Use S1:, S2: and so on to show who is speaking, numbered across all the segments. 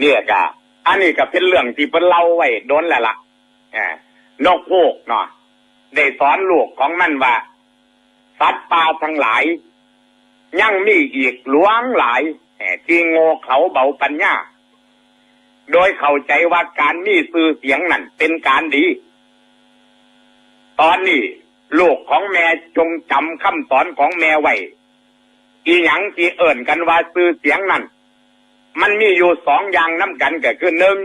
S1: เนี่ยกะอันนี้ก็เป็นเรื่องที่เพิ่นเล่าไว้โดนแล้วล่ะอ่านกฮูกเนาะได้สอนลูกของมันว่า สัตว์ป่าทั้งหลาย ยังมีอีกหลวงหลายที่โง่เขาเบาปัญญา โดยเข้าใจว่าการมีสื่อเสียงนั่นเป็นการดี ตอนนี้ลูกของแม่จงจำคำสอนของแม่ไว้ อีหยังที่เอิ่นกันว่าสื่อเสียงนั่น มันมีอยู่สองอย่างน้ำกันก็คือหนึ่ง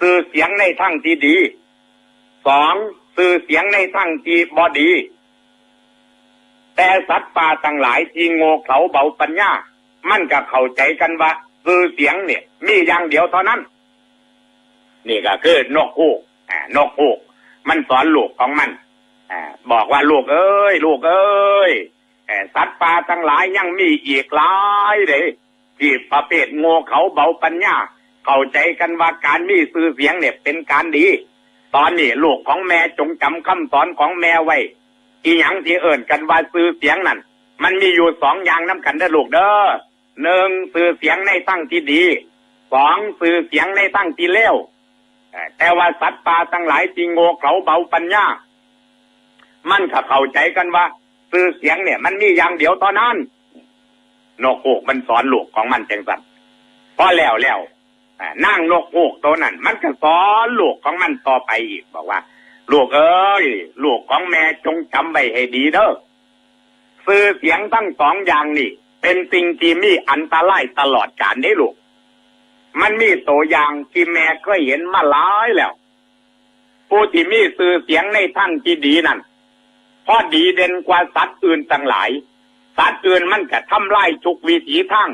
S1: สื่อเสียงในทางที่ดีสองสื่อเสียงในทางที่บอดี แต่สัตว์ป่าทั้งหลายที่โง่เขาเบาปัญญา มันก็เข้าใจกันว่าสื่อเสียงเนี่ย มีอย่างเดียวเท่านั้น นี่ก็คือนกฮูกอ่านกฮูก มันสอนลูกของมันอ่าบอกว่าลูกเอ้ย ลูกเอ้ยเอ่สัตว์ป่าทั้งหลายยังมีอีกหลายเลย ที่ประเภทโง่เขาเบาปัญญา เข้าใจกันว่าการมีสื่อเสียงเนี่ยเป็นการดี ตอนนี้ลูกของแม่จงจำคำสอนของแม่ไว้ อีหยังที่เอิ่นกันว่าสื่อเสียงนั่นมันมีอยู่สองอย่างน้ำกันเด้อลูกเด้อหนึ่งสื่อเสียงในตั้งที่ดีสองสื่อเสียงในตั้งที่เลวแต่ว่าสัตว์ป่าทั้งหลายที่โง่เขาเบาปัญญา มันก็เข้าใจกันว่าสื่อเสียงเนี่ย มันมีอย่างเดียวตอนนั้น นกฮูกมันสอนลูกของมันจังสันพอแล้วแล้วนั่งนกฮูกตัวนั้น มันก็สอนลูกของมันต่อไปอีกบอกว่า ลูกเอ้ยลูกของแม่จงจำไว้ให้ดีเด้อสื่อเสียงทั้งสองอย่างนี่ เป็นสิ่งที่มีอันตรายตลอดกาลนี่ลูก มันมีตัวอย่างที่แม่เคยเห็นมาหลายแล้วผู้ที่มีสื่อเสียงในทางที่ดีนั่นพอดีเด่นกว่าสัตว์อื่นต่างหลาย สัตว์อื่นมันก็ทำลายทุกวิถีทาง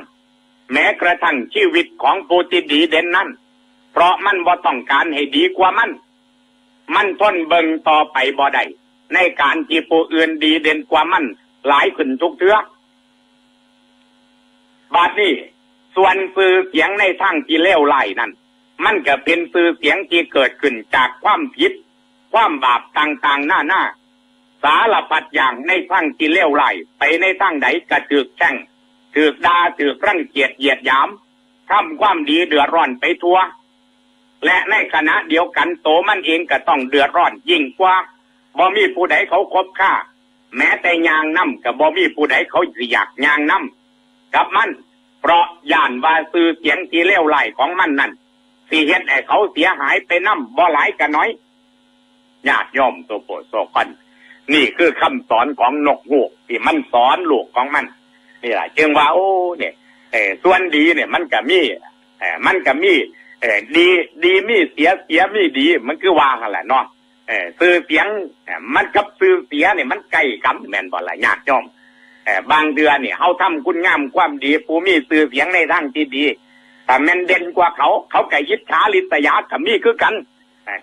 S1: แม้กระทั่งชีวิตของผู้ที่ดีเด่นนั้น เพราะมันบ่ต้องการให้ดีกว่ามัน มันทนเบิงต่อไปบ่ได้ในการที่ผู้อื่นดีเด่นกว่ามัน หลายขึ้นทุกเทือกบาดนี้ส่วนสื่อเสียงในทางที่เลวไล่นั้น มันก็เป็นสื่อเสียงที่เกิดขึ้นจากความผิด ความบาปต่างๆหน้าหน้า สารพัดอย่างในทางที่เลวไล่ไปในทางไหนกระถือกแช่งถือกดาถือกรังเกียจเหยียดยามทำความดีเดือดร้อนไปทั่ว และในขณะเดียวกันโตมันเองก็ต้องเดือดร้อนยิ่งกว่าบ่มีผู้ใดเขาคบค่า แม้แต่ยางน้ำกับบ่มีผู้ใดเขาอยากยางน้ำกับมัน เพราะย่านว่าซื้อเสียงที่เลวไหลของมันนั่นสิเฮ็ดให้เขาเสียหายไปน้ำบ่หลายกันน้อยญาติโยมโซโปโซคอน นี่คือคำสอนของนกฮูกที่มันสอนลูกของมันนี่แหละจึงว่าโอ้เนี่ยส่วนดีเนี่ยมันก็มีมันก็มีดีดีมีเสียเสียมีดี มันคือว่ากันแหละเนาะซื้อเสียงมันกับซื้อเสียเนี่ยมันใกล้กันแม่นบ่ละญาติโยมบางเดือนเนี่ยเฮาทำคุณงามความดีผู้มีซื้อเสียงในทางที่ดีแต่แม่นเด่นกว่าเขา เขาไก็ยิดฉาลิษยาก็มีคือกัน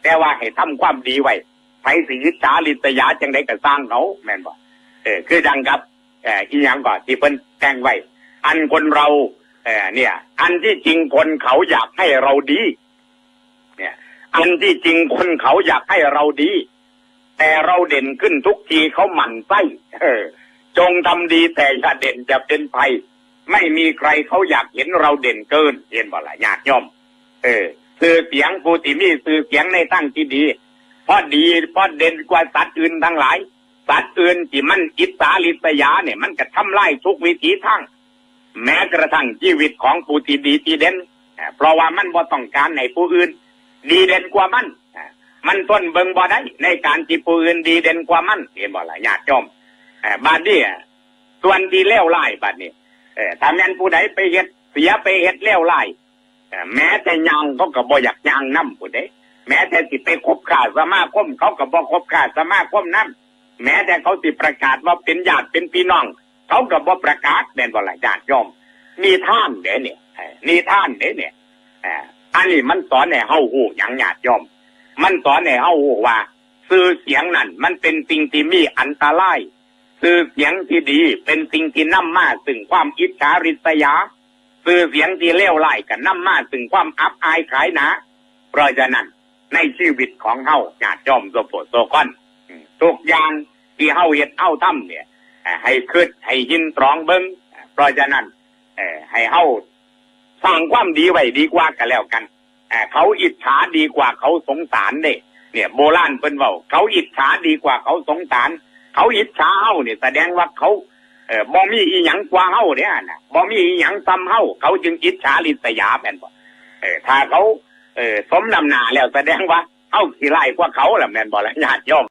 S1: แต่ว่าให้ทำความดีไว้ ไปสิยิจาลิษยาจังได้ก็สร้างเขาแม่นบ่เออคือดังกับเอออีหยังก่อนที่เพิ่นแต่งไว้ อันคนเราเออเนี่ย อันที่จริงคนเขาอยากให้เราดี เนี่ย อันที่จริงคนเขาอยากให้เราดี แต่เราเด่นขึ้นทุกทีเขาหมั่นไส้เออ จงทำดีแต่อย่าเด่นจะเป็นภัยไม่มีใครเขาอยากเห็นเราเด่นเกินเห็นบ่ล่ะญาติโยมเออ สื่อเสียงผู้ที่มีสื่อเสียงในตั้งที่ดี เพราะดีเพราะเด่นกว่าสัตว์อื่นทั้งหลาย สัตว์อื่นที่มันอิสาลิษยาเนี่ยมันก็ทำลายทุกวิถีทางแม้กระทั่งชีวิตของผู้ที่ดีที่เด่นเพราะว่ามันบ่ต้องการในผู้อื่น ดีเด่นกว่ามันมันทนเบิงบ่ได้ในการที่ผู้อื่นดีเด่นกว่ามันเห็นบ่ล่ะญาติโยมบาดนี้อะส่วนที่เลวร้ายบาดนี้ถ้าแม่นผู้ใดไปเฮ็ดเสียไปเฮ็ดเลวร้ายเอ่แม้แต่ยางเขาก็บ่อยากยางนํผู้ใด แม้แต่สิไปคบค้าสมาคม เขาก็บอกคบค้าสมาคมนั้นแม้แต่เขาสิประกาศว่าเป็นญาติเป็นพี่น้อง เขาก็บอกประกาศแน่นบ่ล่ะญาติโยมนี่ท่านเด้เนี่ยเอ่อนี่ท่านเด้เนี่ยอ่ออันนี้มันสอนให้เฮาฮู้หยังญาติโยมมันสอนให้เฮาฮู้ว่า สื่อเสียงนั่นมันเป็นสิ่งที่มีอันตราย สื่อเสียงที่ดีเป็นสิ่งที่นำมาซึ่งความอิจฉาริษยา สื่อเสียงที่เลวร้ายก็นำมาซึ่งความอับอายขายหนาเพราะฉะนั้น ในชีวิตของเฮาญาติโยมโซโปโซคอนทุกอย่างที่เฮาเฮ็ดเฮาทำเนี่ย ให้คิดให้ยินตรองเบิ่งเพราะฉะนั้นให้เฮาสร้างความดีไว้ดีกว่ากันแล้วกันเขาอิจฉาดีกว่าเขาสงสารเด้เนี่ยโบราณเพิ่นเว้าเขาอิจฉาดีกว่าเขาสงสาร เขาอิจฉาเฮาเนี่ยแสดงว่าเขาเออบ่มีอีหยังกว่าเฮาเนี่ยนะบ่มีอีหยังซ้ำเฮาเขาจึงอิจฉาริษยาแม่นบ่เออถ้าเขา เออสมนำหนาแล้วแสดงว่าเฮาสิไล่กว่าเขาล่ะแม่นบ่ล่ะญาติโยม